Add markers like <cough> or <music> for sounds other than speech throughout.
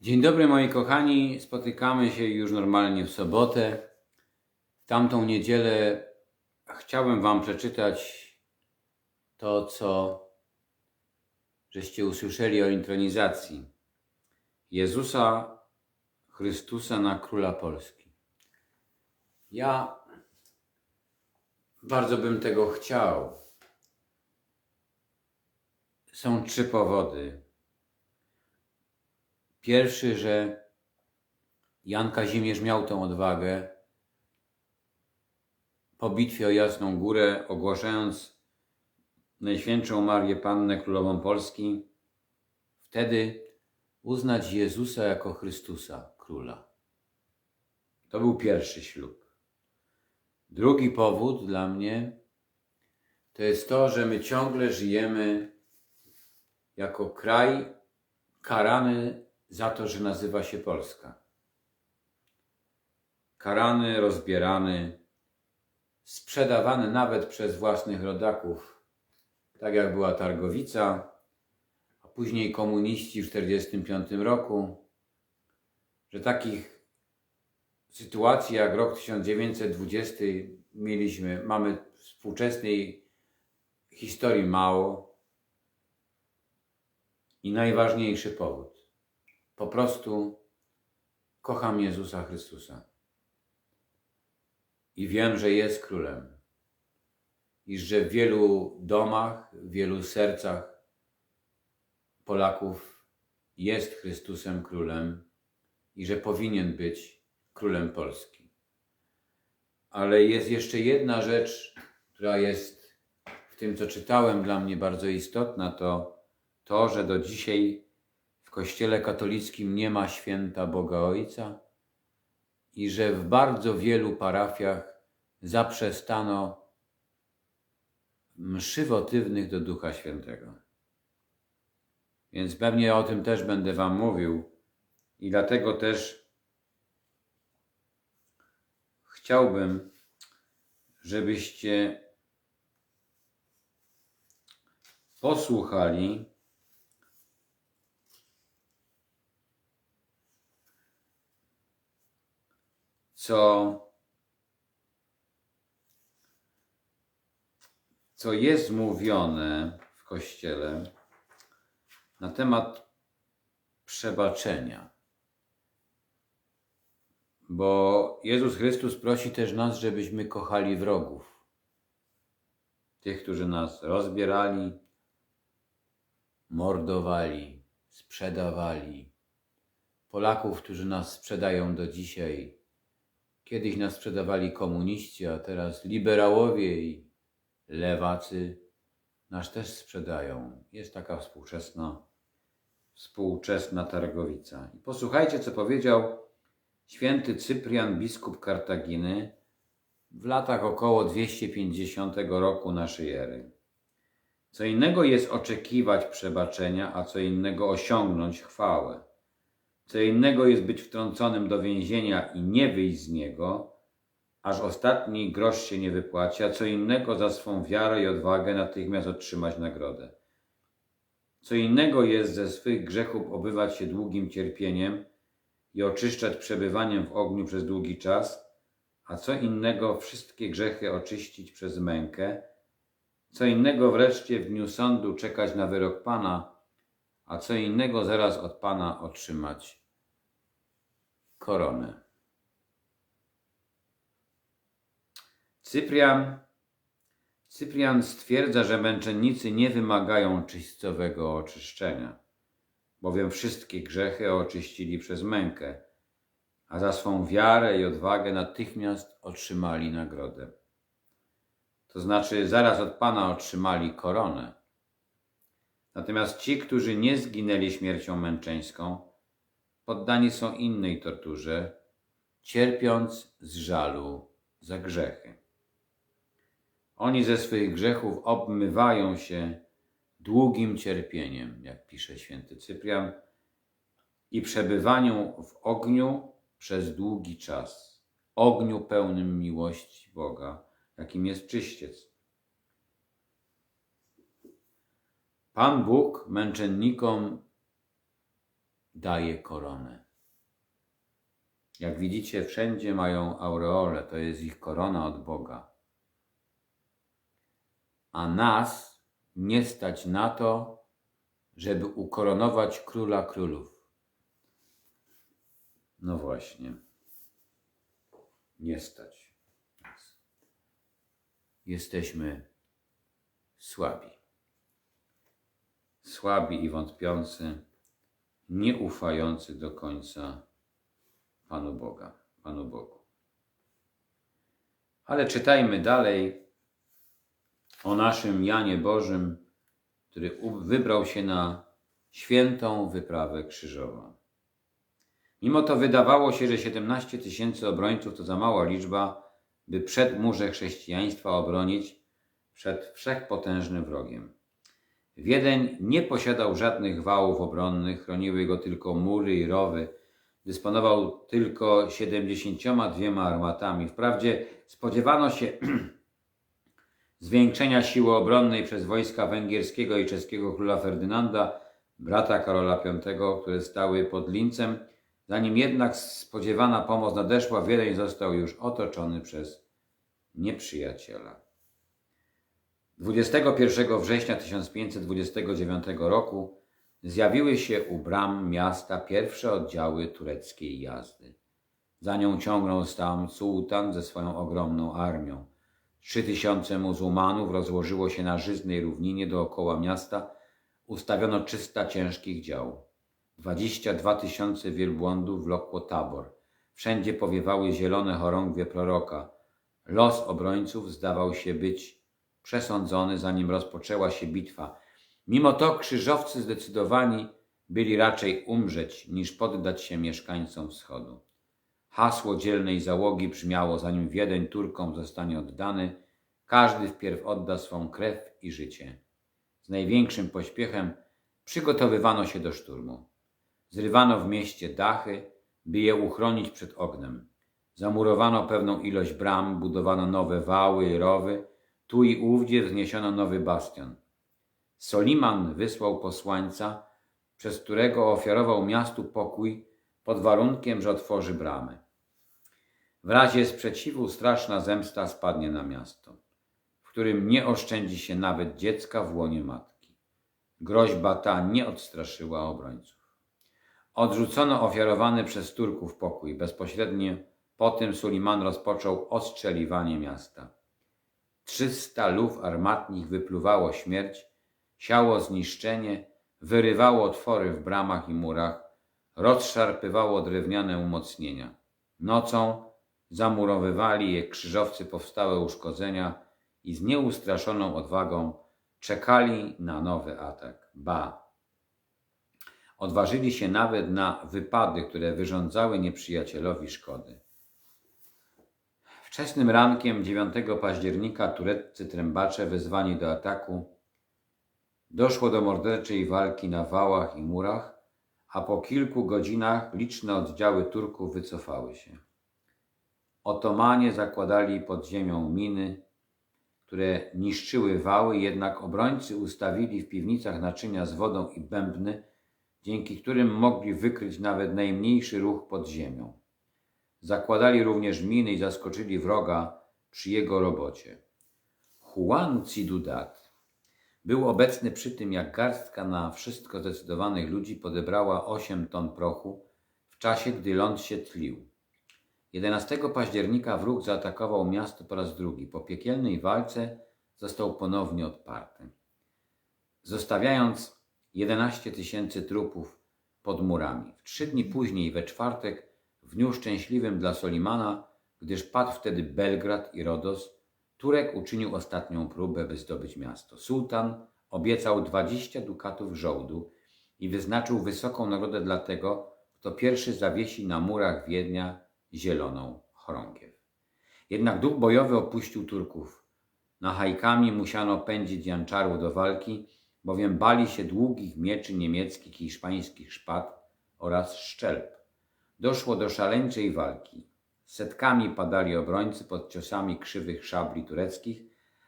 Dzień dobry moi kochani, spotykamy się już normalnie w sobotę. W tamtą niedzielę chciałem Wam przeczytać to, co żeście usłyszeli o intronizacji Jezusa Chrystusa na Króla Polski. Ja bardzo bym tego chciał. Są trzy powody. Pierwszy, że Jan Kazimierz miał tę odwagę po bitwie o Jasną Górę, ogłaszając Najświętszą Marię Pannę Królową Polski, wtedy uznać Jezusa jako Chrystusa, Króla. To był pierwszy ślub. Drugi powód dla mnie to jest to, że my ciągle żyjemy jako kraj karany za to, że nazywa się Polska. Karany, rozbierany, sprzedawany nawet przez własnych rodaków, tak jak była Targowica, a później komuniści w 1945 roku, że takich sytuacji jak rok 1920 mieliśmy, mamy w współczesnej historii mało. I najważniejszy powód. Po prostu kocham Jezusa Chrystusa. I wiem, że jest królem. I że w wielu domach, w wielu sercach Polaków jest Chrystusem królem i że powinien być królem Polski. Ale jest jeszcze jedna rzecz, która jest w tym, co czytałem, dla mnie bardzo istotna, to to, że do dzisiaj Kościele katolickim nie ma święta Boga Ojca i że w bardzo wielu parafiach zaprzestano mszy wotywnych do Ducha Świętego. Więc pewnie o tym też będę Wam mówił i dlatego też chciałbym, żebyście posłuchali co, co jest mówione w Kościele na temat przebaczenia. Bo Jezus Chrystus prosi też nas, żebyśmy kochali wrogów. Tych, którzy nas rozbierali, mordowali, sprzedawali. Polaków, którzy nas sprzedają do dzisiaj, Kiedyś nas sprzedawali komuniści, a teraz liberałowie i lewacy nas też sprzedają. Jest taka współczesna, współczesna targowica. I posłuchajcie, co powiedział święty Cyprian, biskup Kartaginy w latach około 250 roku naszej ery. Co innego jest oczekiwać przebaczenia, a co innego osiągnąć chwałę. Co innego jest być wtrąconym do więzienia i nie wyjść z niego, aż ostatni grosz się nie wypłaci, a co innego za swą wiarę i odwagę natychmiast otrzymać nagrodę. Co innego jest ze swych grzechów obywać się długim cierpieniem i oczyszczać przebywaniem w ogniu przez długi czas, a co innego wszystkie grzechy oczyścić przez mękę, co innego wreszcie w dniu sądu czekać na wyrok Pana, a co innego zaraz od Pana otrzymać koronę. Cyprian, Cyprian stwierdza, że męczennicy nie wymagają czyśćcowego oczyszczenia, bowiem wszystkie grzechy oczyścili przez mękę, a za swą wiarę i odwagę natychmiast otrzymali nagrodę. To znaczy, zaraz od Pana otrzymali koronę. Natomiast ci, którzy nie zginęli śmiercią męczeńską, poddani są innej torturze, cierpiąc z żalu za grzechy. Oni ze swych grzechów obmywają się długim cierpieniem, jak pisze święty Cyprian, i przebywaniu w ogniu przez długi czas, ogniu pełnym miłości Boga, jakim jest czyściec. Pan Bóg męczennikom daje koronę. Jak widzicie, wszędzie mają aureole, to jest ich korona od Boga. A nas nie stać na to, żeby ukoronować króla królów. No właśnie. Nie stać. Jesteśmy słabi. Słabi i wątpiący, nieufający do końca Panu Boga, Panu Bogu. Ale czytajmy dalej o naszym Janie Bożym, który wybrał się na świętą wyprawę krzyżową. Mimo to wydawało się, że 17 tysięcy obrońców to za mała liczba, by przed murze chrześcijaństwa obronić przed wszechpotężnym wrogiem. Wiedeń nie posiadał żadnych wałów obronnych, chroniły go tylko mury i rowy. Dysponował tylko 72 armatami. Wprawdzie spodziewano się <clears throat> zwiększenia siły obronnej przez wojska węgierskiego i czeskiego króla Ferdynanda, brata Karola V, które stały pod Lincem. Zanim jednak spodziewana pomoc nadeszła, Wiedeń został już otoczony przez nieprzyjaciela. 21 września 1529 roku zjawiły się u bram miasta pierwsze oddziały tureckiej jazdy. Za nią ciągnął tam sułtan ze swoją ogromną armią. Trzy tysiące muzułmanów rozłożyło się na żyznej równinie dookoła miasta. Ustawiono 300 ciężkich dział. 22 tysiące wielbłądów wlokło tabor. Wszędzie powiewały zielone chorągwie proroka. Los obrońców zdawał się być przesądzony, zanim rozpoczęła się bitwa. Mimo to krzyżowcy zdecydowani byli raczej umrzeć, niż poddać się mieszkańcom wschodu. Hasło dzielnej załogi brzmiało, zanim Wiedeń Turkom zostanie oddany, każdy wpierw odda swą krew i życie. Z największym pośpiechem przygotowywano się do szturmu. Zrywano w mieście dachy, by je uchronić przed ognem. Zamurowano pewną ilość bram, budowano nowe wały i rowy, tu i ówdzie wzniesiono nowy bastion. Soliman wysłał posłańca, przez którego ofiarował miastu pokój pod warunkiem, że otworzy bramy. W razie sprzeciwu straszna zemsta spadnie na miasto, w którym nie oszczędzi się nawet dziecka w łonie matki. Groźba ta nie odstraszyła obrońców. Odrzucono ofiarowany przez Turków pokój. Bezpośrednio po tym Suliman rozpoczął ostrzeliwanie miasta. Trzysta luf armatnich wypluwało śmierć, siało zniszczenie, wyrywało otwory w bramach i murach, rozszarpywało drewniane umocnienia. Nocą zamurowywali je krzyżowcy powstałe uszkodzenia i z nieustraszoną odwagą czekali na nowy atak. Ba! Odważyli się nawet na wypady, które wyrządzały nieprzyjacielowi szkody. Wczesnym rankiem 9 października tureccy trębacze wezwani do ataku doszło do morderczej walki na wałach i murach, a po kilku godzinach liczne oddziały Turków wycofały się. Otomanie zakładali pod ziemią miny, które niszczyły wały, jednak obrońcy ustawili w piwnicach naczynia z wodą i bębny, dzięki którym mogli wykryć nawet najmniejszy ruch pod ziemią. Zakładali również miny i zaskoczyli wroga przy jego robocie. Juan Cidudat był obecny przy tym, jak garstka na wszystko zdecydowanych ludzi podebrała 8 ton prochu w czasie, gdy ląd się tlił. 11 października wróg zaatakował miasto po raz drugi. Po piekielnej walce został ponownie odparty. Zostawiając 11 tysięcy trupów pod murami. W trzy dni później, we czwartek, w dniu szczęśliwym dla Solimana, gdyż padł wtedy Belgrad i Rodos, Turek uczynił ostatnią próbę, by zdobyć miasto. Sułtan obiecał 20 dukatów żołdu i wyznaczył wysoką nagrodę dla tego, kto pierwszy zawiesi na murach Wiednia zieloną chorągiew. Jednak duch bojowy opuścił Turków. Na hajkami musiano pędzić janczarów do walki, bowiem bali się długich mieczy niemieckich i hiszpańskich szpad oraz szczelb. Doszło do szaleńczej walki. Setkami padali obrońcy pod ciosami krzywych szabli tureckich,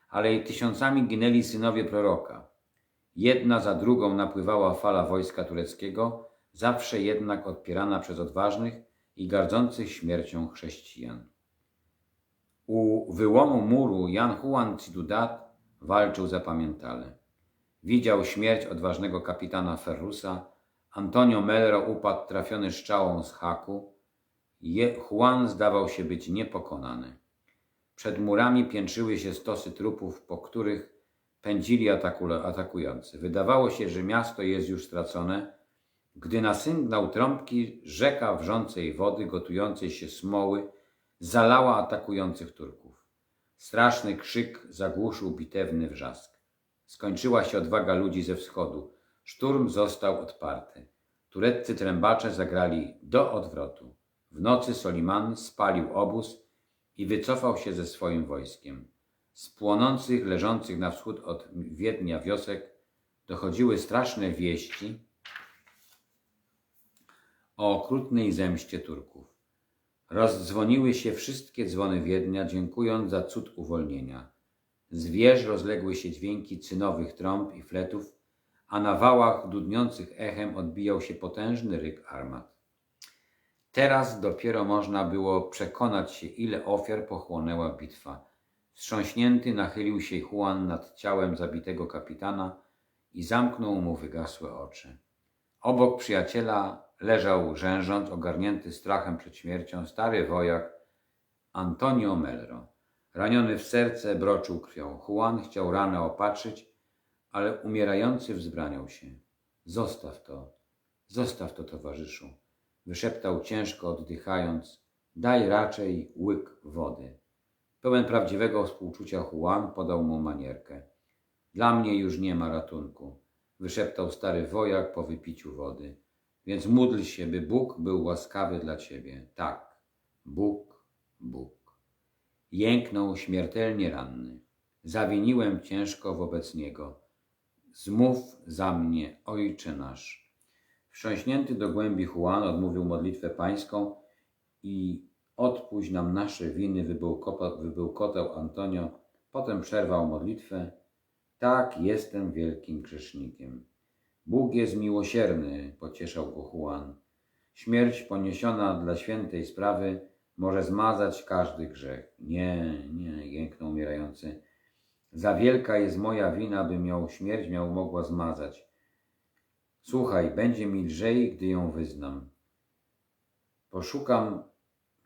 ale i tysiącami ginęli synowie proroka. Jedna za drugą napływała fala wojska tureckiego, zawsze jednak odpierana przez odważnych i gardzących śmiercią chrześcijan. U wyłomu muru Jan Juan Ciudad walczył zapamiętale. Widział śmierć odważnego kapitana Ferrusa, Antonio Melro upadł trafiony szczałą z haku, Je- Juan zdawał się być niepokonany. Przed murami piętrzyły się stosy trupów, po których pędzili ataku- atakujący. Wydawało się, że miasto jest już stracone, gdy na sygnał trąbki rzeka wrzącej wody, gotującej się smoły, zalała atakujących Turków. Straszny krzyk zagłuszył bitewny wrzask. Skończyła się odwaga ludzi ze wschodu. Szturm został odparty. Tureccy trębacze zagrali do odwrotu. W nocy Soliman spalił obóz i wycofał się ze swoim wojskiem. Z płonących, leżących na wschód od Wiednia wiosek dochodziły straszne wieści o okrutnej zemście Turków. Rozdzwoniły się wszystkie dzwony Wiednia, dziękując za cud uwolnienia. Z wież rozległy się dźwięki cynowych trąb i fletów, a na wałach dudniących echem odbijał się potężny ryk armat. Teraz dopiero można było przekonać się, ile ofiar pochłonęła bitwa. Wstrząśnięty nachylił się Juan nad ciałem zabitego kapitana i zamknął mu wygasłe oczy. Obok przyjaciela leżał rzężąc, ogarnięty strachem przed śmiercią, stary wojak Antonio Melro. Raniony w serce broczył krwią. Juan chciał ranę opatrzyć, ale umierający wzbraniał się. Zostaw to, zostaw to, towarzyszu. Wyszeptał ciężko oddychając. Daj raczej łyk wody. Pełen prawdziwego współczucia Juan podał mu manierkę. Dla mnie już nie ma ratunku, wyszeptał stary wojak po wypiciu wody. Więc módl się, by Bóg był łaskawy dla ciebie. Tak, Bóg, Bóg. Jęknął śmiertelnie ranny. Zawiniłem ciężko wobec niego. Zmów za mnie, Ojcze nasz. Wstrząśnięty do głębi Juan odmówił modlitwę pańską i odpuść nam nasze winy, wybełkotał, Antonio. Potem przerwał modlitwę. Tak, jestem wielkim grzesznikiem. Bóg jest miłosierny, pocieszał go Juan. Śmierć poniesiona dla świętej sprawy może zmazać każdy grzech. Nie, nie, jęknął umierający. Za wielka jest moja wina, bym ją śmierć miał mogła zmazać. Słuchaj, będzie mi lżej, gdy ją wyznam. Poszukam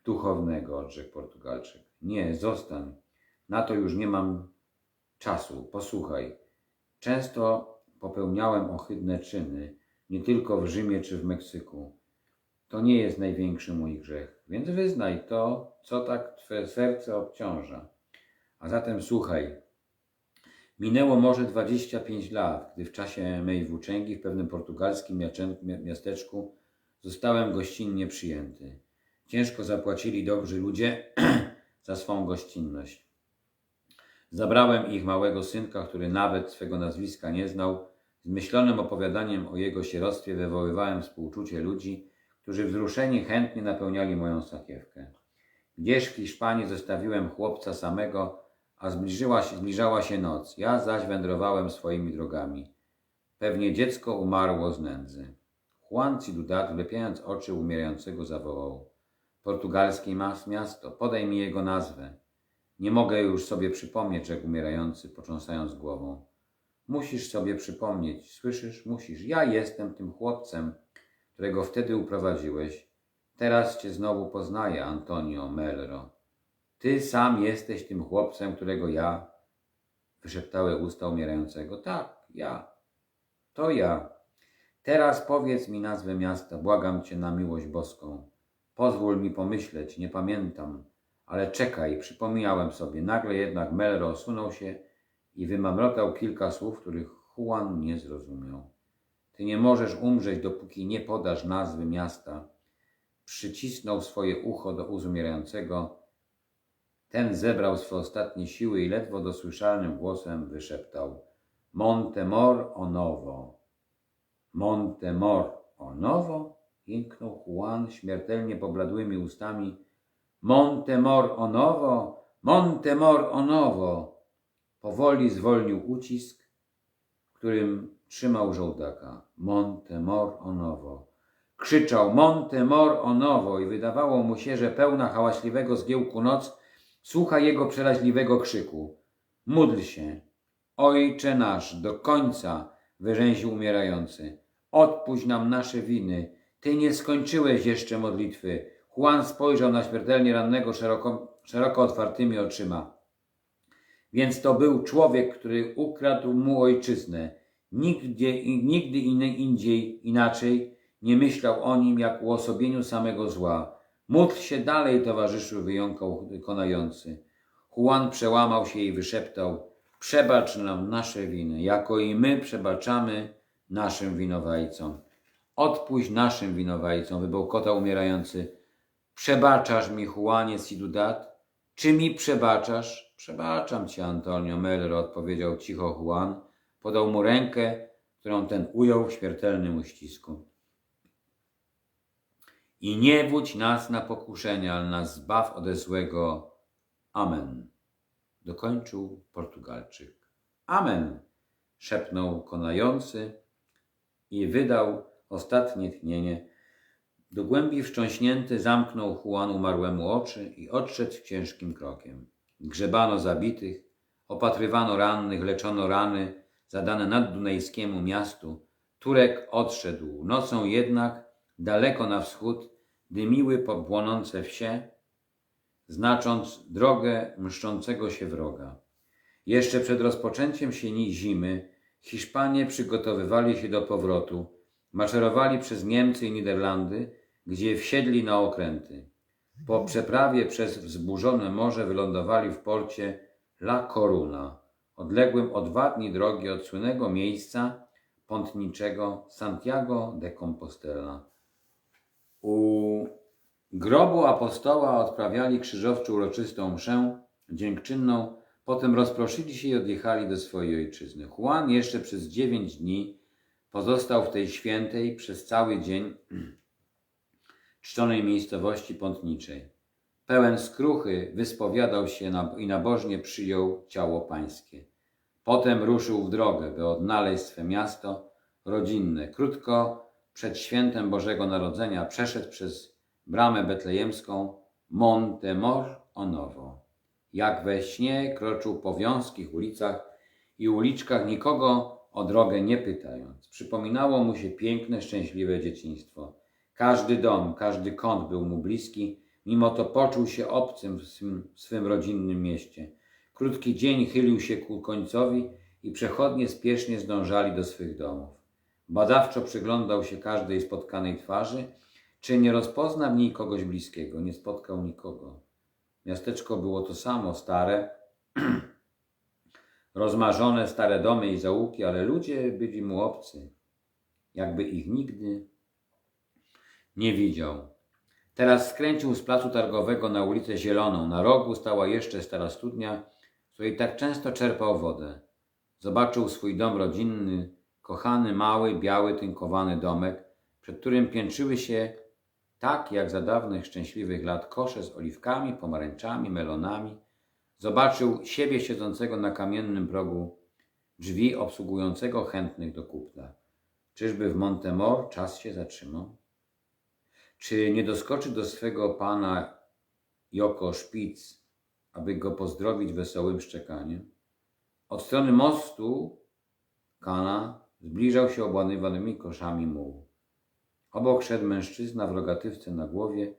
duchownego, odrzekł Portugalczyk. Nie, zostań. Na to już nie mam czasu. Posłuchaj. Często popełniałem ohydne czyny, nie tylko w Rzymie czy w Meksyku. To nie jest największy mój grzech, więc wyznaj to, co tak Twe serce obciąża. A zatem słuchaj. Minęło może 25 lat, gdy w czasie mej włóczęgi w pewnym portugalskim miasteczku zostałem gościnnie przyjęty. Ciężko zapłacili dobrzy ludzie <clears throat> za swą gościnność. Zabrałem ich małego synka, który nawet swego nazwiska nie znał. Zmyślonym opowiadaniem o jego sieroctwie wywoływałem współczucie ludzi, którzy wzruszeni chętnie napełniali moją sakiewkę. Gdzież w Hiszpanii zostawiłem chłopca samego, a zbliżyła się, zbliżała się noc. Ja zaś wędrowałem swoimi drogami. Pewnie dziecko umarło z nędzy. Juan Ciudad, wlepiając oczy umierającego, zawołał. Portugalskie miasto, podaj mi jego nazwę. Nie mogę już sobie przypomnieć, rzekł umierający, potrząsając głową. Musisz sobie przypomnieć, słyszysz? Musisz. Ja jestem tym chłopcem, którego wtedy uprowadziłeś. Teraz cię znowu poznaję, Antonio Melro. Ty sam jesteś tym chłopcem, którego ja. Wyszeptały usta umierającego. Tak, ja. To ja. Teraz powiedz mi nazwę miasta, błagam cię na miłość boską. Pozwól mi pomyśleć, nie pamiętam. Ale czekaj, przypomniałem sobie. Nagle jednak Melro osunął się i wymamrotał kilka słów, których Juan nie zrozumiał. Ty nie możesz umrzeć, dopóki nie podasz nazwy miasta. Przycisnął swoje ucho do ust umierającego. Ten zebrał swe ostatnie siły i ledwo dosłyszalnym głosem wyszeptał Montemor o nowo. Montemor o nowo? Jęknął Juan śmiertelnie pobladłymi ustami. Montemor o nowo! Montemor o nowo! Powoli zwolnił ucisk, którym trzymał żołdaka. Montemor o nowo. Krzyczał Monte Mor o nowo i wydawało mu się, że pełna hałaśliwego zgiełku noc słucha jego przeraźliwego krzyku. Módl się, Ojcze nasz, do końca, wyrzęził umierający. Odpuść nam nasze winy. Ty nie skończyłeś jeszcze modlitwy. Juan spojrzał na śmiertelnie rannego szeroko, szeroko otwartymi oczyma. Więc to był człowiek, który ukradł mu ojczyznę. Nigdzie, nigdy inny, indziej inaczej nie myślał o nim jak uosobieniu samego zła. Módl się dalej, towarzyszu, wyjąkał konający. Juan przełamał się i wyszeptał: Przebacz nam nasze winy, jako i my przebaczamy naszym winowajcom. Odpuść naszym winowajcom, wybełkotał umierający. Przebaczasz mi, Juanie Ciudad? Czy mi przebaczasz? Przebaczam ci, Antonio Melro, odpowiedział cicho Juan. Podał mu rękę, którą ten ujął w śmiertelnym uścisku. I nie wódź nas na pokuszenie, ale nas zbaw ode złego. Amen. Dokończył Portugalczyk. Amen. Szepnął konający i wydał ostatnie tchnienie. Do głębi wstrząśnięty zamknął Juan umarłemu oczy i odszedł ciężkim krokiem. Grzebano zabitych, opatrywano rannych, leczono rany zadane naddunajskiemu miastu. Turek odszedł. Nocą jednak daleko na wschód dymiły popłonące wsie, znacząc drogę mszczącego się wroga. Jeszcze przed rozpoczęciem się ni- zimy Hiszpanie przygotowywali się do powrotu, maszerowali przez Niemcy i Niderlandy, gdzie wsiedli na okręty. Po przeprawie przez wzburzone morze wylądowali w porcie La Coruna, odległym o dwa dni drogi od słynnego miejsca pątniczego Santiago de Compostela. U grobu apostoła odprawiali krzyżowczo uroczystą mszę dziękczynną, potem rozproszyli się i odjechali do swojej ojczyzny. Juan jeszcze przez dziewięć dni pozostał w tej świętej przez cały dzień <clears throat> czczonej miejscowości pątniczej. Pełen skruchy wyspowiadał się i nabożnie przyjął ciało pańskie. Potem ruszył w drogę, by odnaleźć swe miasto rodzinne. Krótko przed świętem Bożego Narodzenia przeszedł przez bramę betlejemską Monte Mor Onowo. Jak we śnie kroczył po wąskich ulicach i uliczkach nikogo o drogę nie pytając. Przypominało mu się piękne, szczęśliwe dzieciństwo. Każdy dom, każdy kąt był mu bliski, mimo to poczuł się obcym w swym, w swym rodzinnym mieście. Krótki dzień chylił się ku końcowi i przechodnie spiesznie zdążali do swych domów. Badawczo przyglądał się każdej spotkanej twarzy, czy nie rozpozna w niej kogoś bliskiego. Nie spotkał nikogo. Miasteczko było to samo, stare, <clears throat> rozmarzone, stare domy i zaułki, ale ludzie byli mu obcy, jakby ich nigdy nie widział. Teraz skręcił z placu targowego na ulicę Zieloną. Na rogu stała jeszcze stara studnia, z której tak często czerpał wodę. Zobaczył swój dom rodzinny, kochany, mały, biały, tynkowany domek, przed którym piętrzyły się, tak jak za dawnych szczęśliwych lat, kosze z oliwkami, pomarańczami, melonami. Zobaczył siebie siedzącego na kamiennym progu drzwi obsługującego chętnych do kupna. Czyżby w Montemor czas się zatrzymał? Czy nie doskoczy do swego pana Joko Szpic, aby go pozdrowić wesołym szczekaniem? Od strony mostu Kana zbliżał się obłanywanymi koszami mułu. Obok szedł mężczyzna w rogatywce na głowie.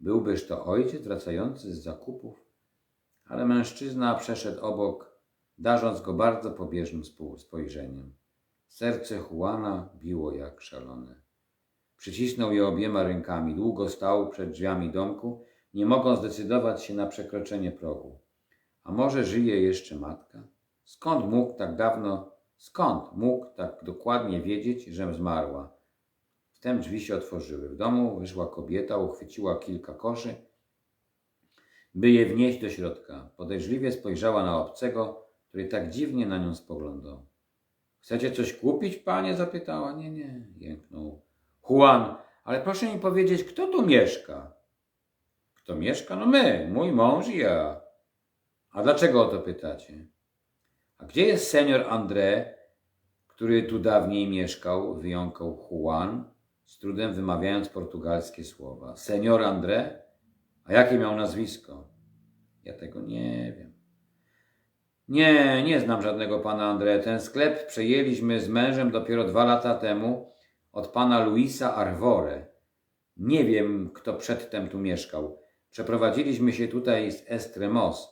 Byłbyż to ojciec wracający z zakupów? Ale mężczyzna przeszedł obok, darząc go bardzo pobieżnym spojrzeniem. Serce Juana biło jak szalone. Przycisnął je obiema rękami. Długo stał przed drzwiami domku, nie mogąc zdecydować się na przekroczenie progu. A może żyje jeszcze matka? Skąd mógł tak dawno, skąd mógł tak dokładnie wiedzieć, że zmarła? Wtem drzwi się otworzyły. W domu wyszła kobieta, uchwyciła kilka koszy, by je wnieść do środka. Podejrzliwie spojrzała na obcego, który tak dziwnie na nią spoglądał. Chcecie coś kupić, panie? zapytała. Nie, nie, jęknął Juan, ale proszę mi powiedzieć, kto tu mieszka? Kto mieszka? No my, mój mąż i ja. A dlaczego o to pytacie? A gdzie jest senior André, który tu dawniej mieszkał? Wyjąkał Juan, z trudem wymawiając portugalskie słowa. Senior André? A jakie miał nazwisko? Ja tego nie wiem. Nie, nie znam żadnego pana André. Ten sklep przejęliśmy z mężem dopiero dwa lata temu od pana Luisa Arvore. Nie wiem, kto przedtem tu mieszkał. Przeprowadziliśmy się tutaj z Estremos.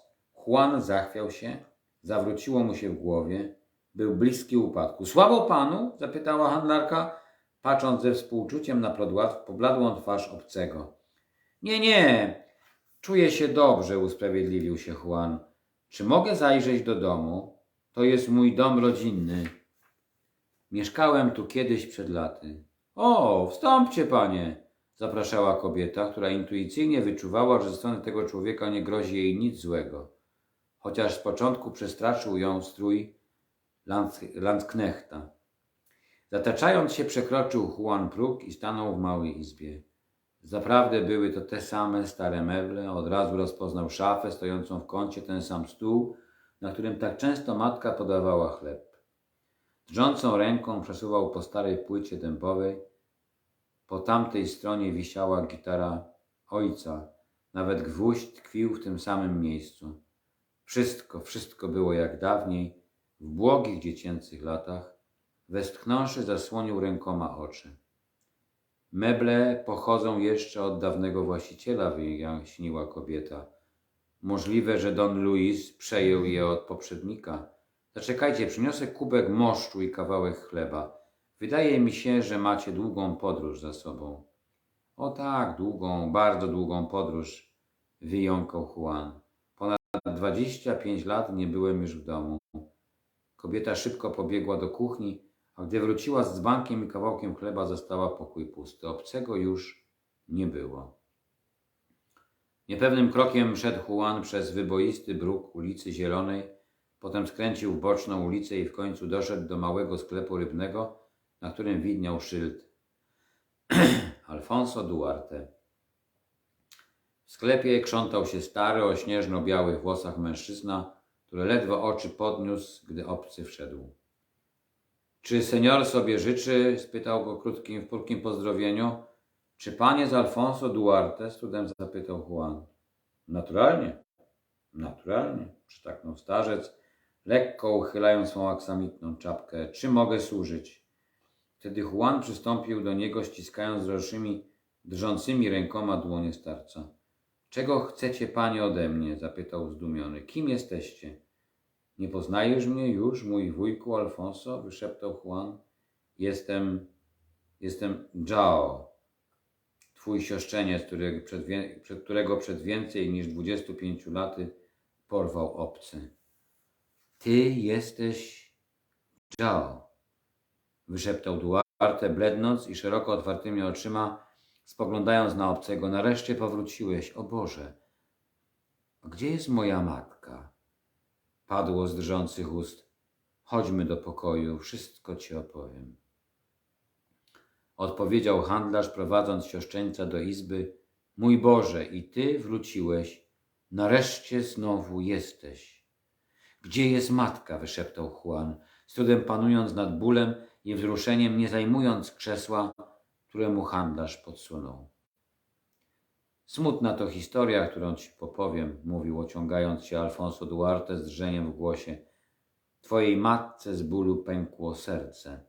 Juan zachwiał się, zawróciło mu się w głowie. Był bliski upadku. Słabo panu? zapytała handlarka, patrząc ze współczuciem na pobladłą twarz obcego. Nie, nie, czuję się dobrze, usprawiedliwił się Juan. Czy mogę zajrzeć do domu? To jest mój dom rodzinny. Mieszkałem tu kiedyś przed laty. O, wstąpcie, panie, zapraszała kobieta, która intuicyjnie wyczuwała, że ze strony tego człowieka nie grozi jej nic złego. Chociaż z początku przestraszył ją strój Lands- Landsknechta. Zataczając się, przekroczył Juan próg i stanął w małej izbie. Zaprawdę były to te same stare meble, od razu rozpoznał szafę stojącą w kącie, ten sam stół, na którym tak często matka podawała chleb. Drżącą ręką przesuwał po starej płycie dębowej. Po tamtej stronie wisiała gitara ojca. Nawet gwóźdź tkwił w tym samym miejscu. Wszystko, wszystko było jak dawniej, w błogich dziecięcych latach. Westchnąwszy zasłonił rękoma oczy. Meble pochodzą jeszcze od dawnego właściciela, wyjaśniła kobieta. Możliwe, że Don Luis przejął je od poprzednika. Zaczekajcie, przyniosę kubek moszczu i kawałek chleba. Wydaje mi się, że macie długą podróż za sobą. O tak, długą, bardzo długą podróż, wyjąkał Juan. Ponad 25 lat nie byłem już w domu. Kobieta szybko pobiegła do kuchni, a gdy wróciła z dzbankiem i kawałkiem chleba, zastała pokój pusty. Obcego już nie było. Niepewnym krokiem szedł Juan przez wyboisty bruk ulicy Zielonej, potem skręcił w boczną ulicę i w końcu doszedł do małego sklepu rybnego, na którym widniał szyld <clears throat> Alfonso Duarte. W sklepie krzątał się stary, o śnieżno-białych włosach mężczyzna, który ledwo oczy podniósł, gdy obcy wszedł. Czy senior sobie życzy? spytał go krótkim, w krótkim pozdrowieniu. Czy pan jest Alfonso Duarte? Student zapytał Juan. Naturalnie. Naturalnie, przytaknął starzec, lekko uchylając swą aksamitną czapkę. Czy mogę służyć? Wtedy Juan przystąpił do niego, ściskając drżącymi, drżącymi rękoma dłonie starca. Czego chcecie panie ode mnie? zapytał zdumiony. Kim jesteście? Nie poznajesz mnie już, mój wujku Alfonso? wyszeptał Juan. Jestem, jestem Jao, twój siostrzeniec, który przed, przed którego przed więcej niż 25 laty porwał obcy. Ty jesteś Jao, wyszeptał Duarte, blednąc i szeroko otwartymi oczyma, spoglądając na obcego. Nareszcie powróciłeś, o Boże. Gdzie jest moja matka? Padło z drżących ust. Chodźmy do pokoju, wszystko ci opowiem. Odpowiedział handlarz, prowadząc siostrzeńca do izby. Mój Boże, i ty wróciłeś. Nareszcie znowu jesteś. Gdzie jest matka? wyszeptał Juan, z trudem panując nad bólem i wzruszeniem, nie zajmując krzesła, któremu handlarz podsunął. Smutna to historia, którą ci popowiem, mówił, ociągając się Alfonso Duarte z drżeniem w głosie. Twojej matce z bólu pękło serce.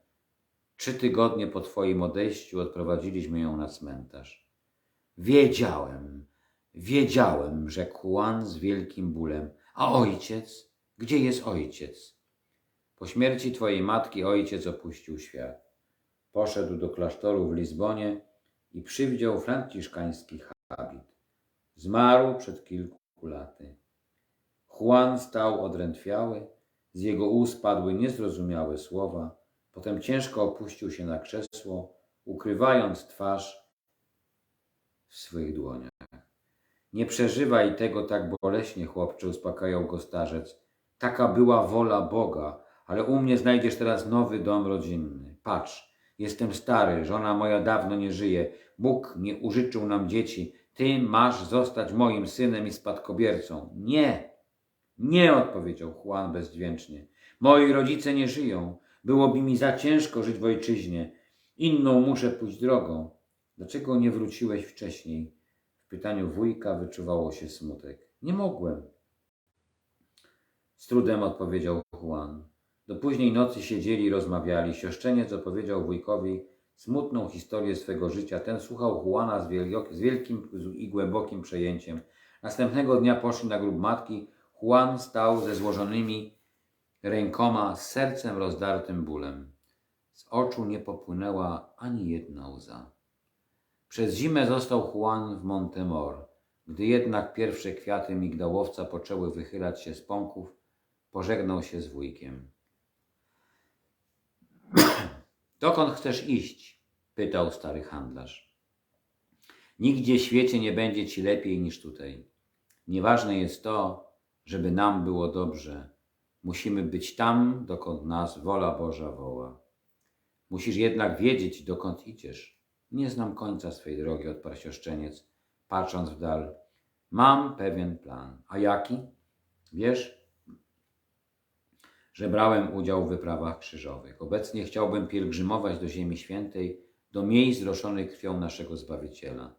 Trzy tygodnie po twoim odejściu odprowadziliśmy ją na cmentarz. Wiedziałem, wiedziałem, rzekł Juan z wielkim bólem. A ojciec? Gdzie jest ojciec? Po śmierci twojej matki ojciec opuścił świat. Poszedł do klasztoru w Lizbonie i przywdział franciszkański habit. Zmarł przed kilku laty. Juan stał odrętwiały, z jego ust padły niezrozumiałe słowa, potem ciężko opuścił się na krzesło, ukrywając twarz w swych dłoniach. Nie przeżywaj tego tak boleśnie, chłopcze, uspokajał go starzec. Taka była wola Boga, ale u mnie znajdziesz teraz nowy dom rodzinny. Patrz, jestem stary, żona moja dawno nie żyje, Bóg nie użyczył nam dzieci, ty masz zostać moim synem i spadkobiercą. Nie, nie, odpowiedział Juan bezdźwięcznie. Moi rodzice nie żyją. Byłoby mi za ciężko żyć w ojczyźnie. Inną muszę pójść drogą. Dlaczego nie wróciłeś wcześniej? W pytaniu wujka wyczuwało się smutek. Nie mogłem. Z trudem odpowiedział Juan. Do późnej nocy siedzieli i rozmawiali. Siostrzeniec opowiedział wujkowi smutną historię swego życia. Ten słuchał Juana z, wielkim i głębokim przejęciem. Następnego dnia poszli na grób matki. Juan stał ze złożonymi rękoma, z sercem rozdartym bólem. Z oczu nie popłynęła ani jedna łza. Przez zimę został Juan w Montemor. Gdy jednak pierwsze kwiaty migdałowca poczęły wychylać się z pąków, pożegnał się z wujkiem. Dokąd chcesz iść? pytał stary handlarz. Nigdzie w świecie nie będzie ci lepiej niż tutaj. Nieważne jest to, żeby nam było dobrze. Musimy być tam, dokąd nas wola Boża woła. Musisz jednak wiedzieć, dokąd idziesz. Nie znam końca swej drogi, odparł sioszczeniec, patrząc w dal. Mam pewien plan. A jaki? Wiesz, że brałem udział w wyprawach krzyżowych. Obecnie chciałbym pielgrzymować do Ziemi Świętej, do miejsc zroszonych krwią naszego Zbawiciela.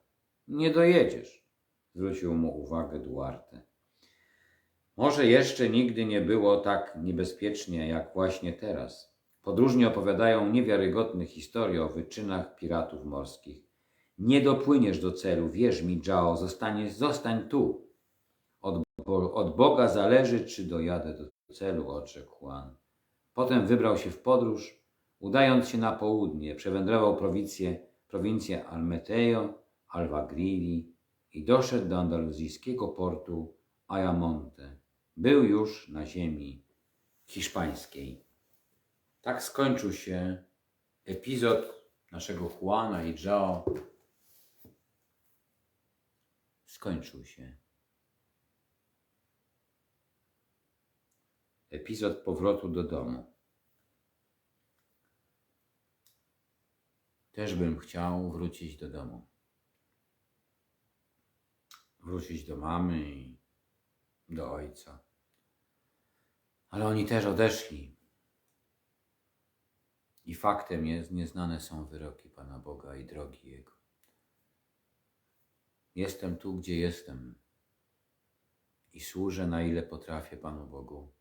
Nie dojedziesz, zwrócił mu uwagę Duarte. Może jeszcze nigdy nie było tak niebezpiecznie jak właśnie teraz. Podróżni opowiadają niewiarygodne historie o wyczynach piratów morskich. Nie dopłyniesz do celu, wierz mi, Jao, zostań tu. Od, od Boga zależy, czy dojadę do celu, odrzekł Juan. Potem wybrał się w podróż, udając się na południe, przewędrował prowincję, prowincję Almeteo, Alvagrivi i doszedł do andaluzyjskiego portu Ayamonte. Był już na ziemi hiszpańskiej. Tak skończył się epizod naszego Juana i Jao. Skończył się. Epizod powrotu do domu. Też bym chciał wrócić do domu. Wrócić do mamy i do ojca. Ale oni też odeszli. I faktem jest, nieznane są wyroki Pana Boga i drogi Jego. Jestem tu, gdzie jestem i służę na ile potrafię Panu Bogu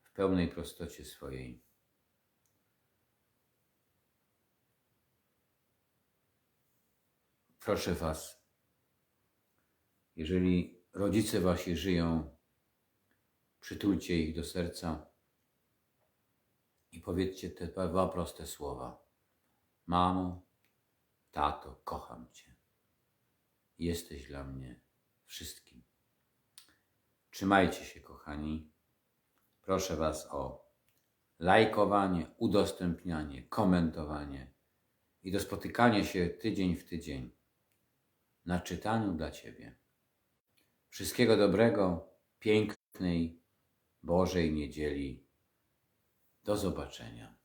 w pełnej prostocie swojej. Proszę Was, jeżeli rodzice Wasi żyją, przytulcie ich do serca i powiedzcie te dwa proste słowa. Mamo, tato, kocham Cię. Jesteś dla mnie wszystkim. Trzymajcie się, kochani. Proszę Was o lajkowanie, udostępnianie, komentowanie i do spotykania się tydzień w tydzień na czytaniu dla Ciebie. Wszystkiego dobrego, pięknej Bożej niedzieli. Do zobaczenia.